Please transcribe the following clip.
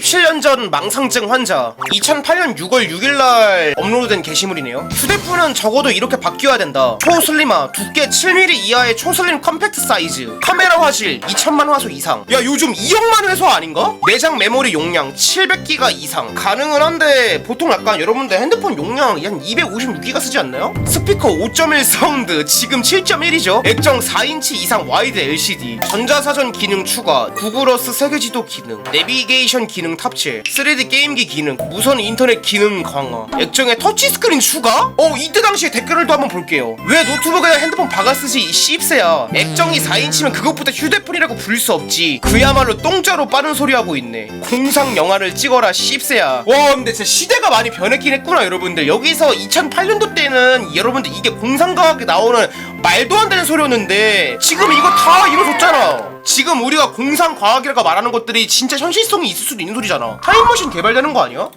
17년 전 망상증 환자. 2008년 6월 6일날 업로드된 게시물이네요. 휴대폰은 적어도 이렇게 바뀌어야 된다. 초슬림화 두께 7mm 이하의 초슬림 컴팩트 사이즈. 카메라 화질 2천만 화소 이상. 야 요즘 2억만 회소 아닌가? 내장 메모리 용량 700기가 이상. 가능은 한데 보통 약간 여러분들 핸드폰 용량 한 256기가 쓰지 않나요? 스피커 5.1 사운드 지금 7.1이죠? 액정 4인치 이상 와이드 LCD 전자사전 기능 추가 구글어스 세계지도 기능 내비게이션 기능 탑재 3D 게임기 기능 무선 인터넷 기능 강화. 액정에 터치스크린 추가? 어 이때 당시에 댓글을 또 한번 볼게요. 왜 노트북에다 핸드폰 쓰지 이 씹새야. 액정이 4인치면 그것보다 휴대폰이라고 부를 수 없지. 그야말로 똥자로 빠른 소리 하고 있네. 공상 영화를 찍어라 씹새야. 와 근데 진짜 시대가 많이 변했긴 했구나 여러분들. 여기서 2008년도 때는 여러분들 이게 공상과학에 나오는 말도 안 되는 소리였는데 지금 이거 다 이루어졌잖아 지금 우리가 공상과학이라고 말하는 것들이 진짜 현실성이 있을 수도 있는 소리잖아 타임머신 개발되는 거 아니야?